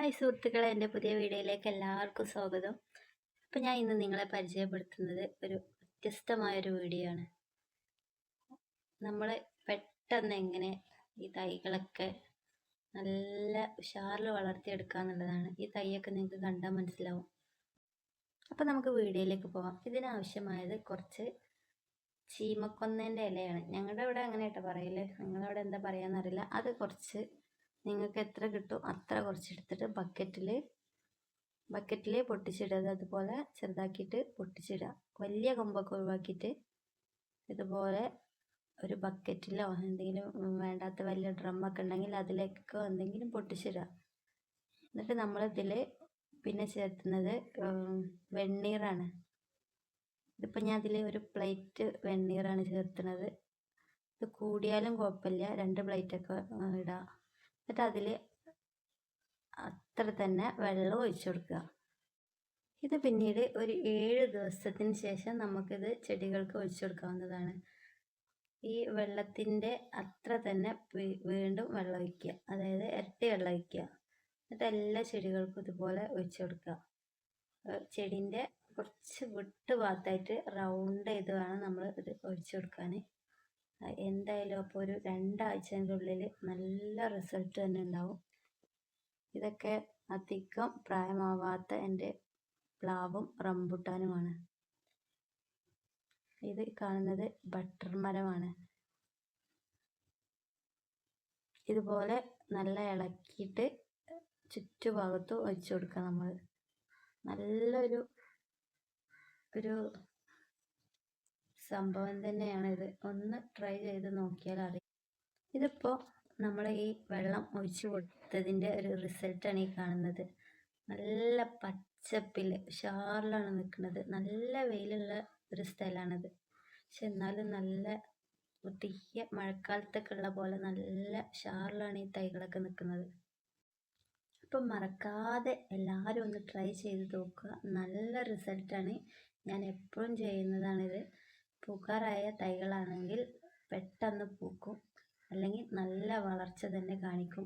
Hi സുഹൃത്തുക്കളെ എന്റെ പുതിയ വീഡിയോയിലേക്ക് എല്ലാവർക്കും സ്വാഗതം. അപ്പം ഞാൻ ഇന്ന് നിങ്ങളെ പരിചയപ്പെടുത്തുന്നത് ഒരു വ്യത്യസ്തമായൊരു വീഡിയോ ആണ് നമ്മൾ പെട്ടെന്ന് എങ്ങനെ ഈ തൈകളൊക്കെ നല്ല ഉഷാറിൽ വളർത്തിയെടുക്കുക എന്നുള്ളതാണ്. ഈ തൈയൊക്കെ നിങ്ങൾക്ക് കണ്ടാൽ മനസ്സിലാവും. അപ്പം നമുക്ക് വീഡിയോയിലേക്ക് പോവാം. ഇതിനാവശ്യമായത് കുറച്ച് ചീമക്കൊന്നേന്റെ ഇലയാണ്. ഞങ്ങളുടെ ഇവിടെ അങ്ങനെ കേട്ടോ പറയില്ലേ നിങ്ങളവിടെ എന്താ പറയാന്നറിയില്ല. അത് കുറച്ച് നിങ്ങൾക്ക് എത്ര കിട്ടും അത്ര കുറച്ചെടുത്തിട്ട് ബക്കറ്റിൽ ബക്കറ്റിൽ പൊട്ടിച്ചിടുക അതുപോലെ ചെറുതാക്കിയിട്ട് പൊട്ടിച്ചിടുക. വലിയ കൊമ്പൊക്കെ ഒഴിവാക്കിയിട്ട് ഇതുപോലെ ഒരു ബക്കറ്റിലോ എന്തെങ്കിലും വേണ്ടാത്ത വലിയ ഡ്രമ്മൊക്കെ ഉണ്ടെങ്കിൽ അതിലേക്കോ എന്തെങ്കിലും പൊട്ടിച്ചിടുക. എന്നിട്ട് നമ്മളിതിൽ പിന്നെ ചേർത്തുന്നത് വെണ്ണീറാണ്. ഇതിപ്പോൾ ഞാൻ അതിൽ ഒരു പ്ലേറ്റ് വെണ്ണീറാണ് ചേർത്തുന്നത് ഇത് കൂടിയാലും കുഴപ്പമില്ല. രണ്ട് പ്ലേറ്റൊക്കെ ഇടാം. എന്നിട്ട് അതിൽ അത്ര തന്നെ വെള്ളം ഒഴിച്ചു കൊടുക്കുക. ഇത് പിന്നീട് ഒരു ഏഴ് ദിവസത്തിന് ശേഷം നമുക്കിത് ചെടികൾക്ക് ഒഴിച്ചു കൊടുക്കാവുന്നതാണ്. ഈ വെള്ളത്തിന്റെ അത്ര തന്നെ വീണ്ടും വെള്ളം ഒഴിക്കുക. അതായത് ഇരട്ടി വെള്ളം ഒഴിക്കുക. എന്നിട്ട് എല്ലാ ചെടികൾക്കും ഇതുപോലെ ഒഴിച്ചു കൊടുക്കുക. ചെടീന്റെ കുറച്ച് വിട്ട് ഭാഗത്തായിട്ട് റൗണ്ട് ചെയ്ത് വേണം നമ്മൾ ഇത് ഒഴിച്ചു കൊടുക്കാൻ. എന്തായാലും അപ്പോൾ ഒരു രണ്ടാഴ്ചന്റെ ഉള്ളിൽ നല്ല റിസൾട്ട് തന്നെ ഉണ്ടാവും. ഇതൊക്കെ അധികം പ്രായമാവാത്ത എന്റെ പ്ലാവും റംബുട്ടാനുമാണ്. ഇത് കാണുന്നത് ബട്ടർ മരമാണ്. ഇതുപോലെ നല്ല ഇളക്കിയിട്ട് ചുറ്റുഭാഗത്തും ഒഴിച്ചു കൊടുക്കുക നമ്മൾ നല്ലൊരു ഒരു സംഭവം തന്നെയാണ് ഇത് ഒന്ന് ട്രൈ ചെയ്ത് നോക്കിയാൽ അറിയാം. ഇതിപ്പോ നമ്മൾ ഈ വെള്ളം ഒഴിച്ചു കൊടുത്തതിന്റെ ഒരു റിസൾട്ടാണ് ഈ കാണുന്നത്. നല്ല പച്ചപ്പിൽ ഉഷാറിലാണ് നിൽക്കുന്നത്. നല്ല വെയിലുള്ള ഒരു സ്ഥലമാണിത്. പക്ഷെ എന്നാലും നല്ല തീയ മഴക്കാലത്തൊക്കെ ഉള്ള പോലെ നല്ല ഉഷാറിലാണ് ഈ തൈകളൊക്കെ നിൽക്കുന്നത്. അപ്പം മറക്കാതെ എല്ലാവരും ഒന്ന് ട്രൈ ചെയ്ത് നോക്കുക. നല്ല റിസൾട്ടാണ് ഞാൻ എപ്പോഴും ചെയ്യുന്നതാണിത്. പൂക്കാറായ തൈകളാണെങ്കിൽ പെട്ടെന്ന് പൂക്കും. അല്ലെങ്കിൽ നല്ല വളർച്ച തന്നെ കാണിക്കും.